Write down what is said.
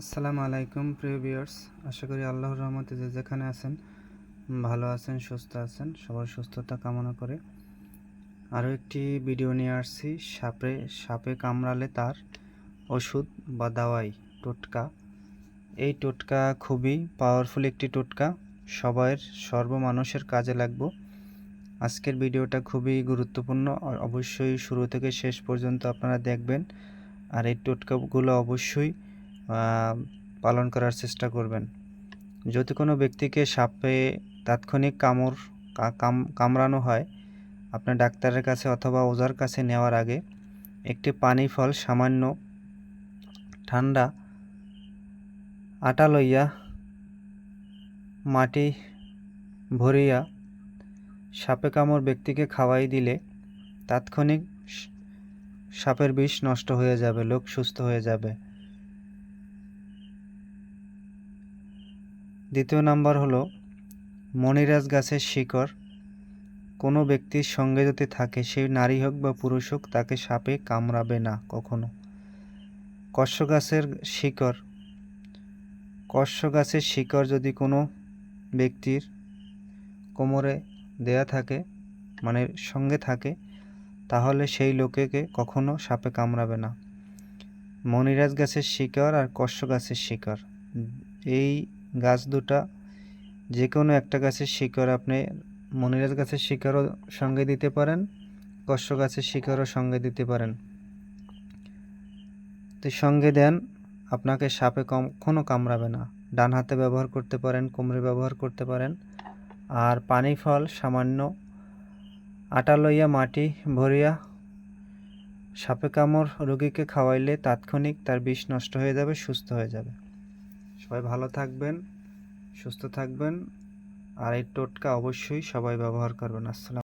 আসসালামু আলাইকুম, প্রিয় ভিউয়ার্স। আশা করি আল্লাহর রহমতে যে যেখানে আছেন, ভালো আছেন, সুস্থ আছেন, সবার সুস্থতা কামনা করে। আরও একটি ভিডিও নিয়ে আসছি, সাপে সাপে কামড়ালে তার ওষুধ বা দাওয়াই, টোটকা। এই টোটকা খুবই পাওয়ারফুল একটি টোটকা। সবার সর্ব মানুষের কাজে লাগবে। আজকের ভিডিওটা খুবই গুরুত্বপূর্ণ। অবশ্যই শুরু থেকে শেষ পর্যন্ত আপনারা দেখবেন। আর এই টোটকাগুলো অবশ্যই পালন করার চেষ্টা করবেন। যদি কোনো ব্যক্তিকে সাপে তাৎক্ষণিক কামড় কামড়ানো হয় আপনার ডাক্তারের কাছে অথবা ওজার কাছে নেওয়ার আগে একটি পানি ফল সামান্য ঠান্ডা আটা লইয়া মাটি ভরিয়া সাপে কামড় ব্যক্তিকে খাওয়াই দিলে তাৎক্ষণিক সাপের বিষ নষ্ট হয়ে যাবে, লোক সুস্থ হয়ে যাবে। দ্বিতীয় নাম্বার হলো মণিরাজ গাছের শিকড়। কোনো ব্যক্তির সঙ্গে যদি থাকে, সে নারী হোক বা পুরুষ হোক, তাকে সাপে কামড়াবে না কখনো। কর্ষ গাছের শিকড়। কর্ষ গাছের শিকড় যদি কোনো ব্যক্তির কোমরে দেয়া থাকে মানে সঙ্গে থাকে, তাহলে সেই লোকেকে কখনো সাপে কামড়াবে না। মণিরাজ গাছের শিকড় আর কর্ষ গাছের শিকড়। এই গাছ দুটা যে কোনো একটা গাছের শিকড় আপনি মনিরাজ গাছের শিকড়ও সঙ্গে দিতে পারেন কর্ষ গাছের শিকড়ও সঙ্গে দিতে পারেন। তো সঙ্গে দেন, আপনাকে সাপে কখনো কামড়াবে না। ডান হাতে ব্যবহার করতে পারেন, কোমরে ব্যবহার করতে পারেন। আর পানি, ফল, সামান্য আটা লইয়া মাটি ভরিয়া সাপে কামড় রোগীকে খাওয়াইলে তাৎক্ষণিক তার বিষ নষ্ট হয়ে যাবে, সুস্থ হয়ে যাবে। সবাই ভালো থাকবেন সুস্থ থাকবেন আর এই টোটকা অবশ্যই সবাই ব্যবহার করবেন। আসসালাম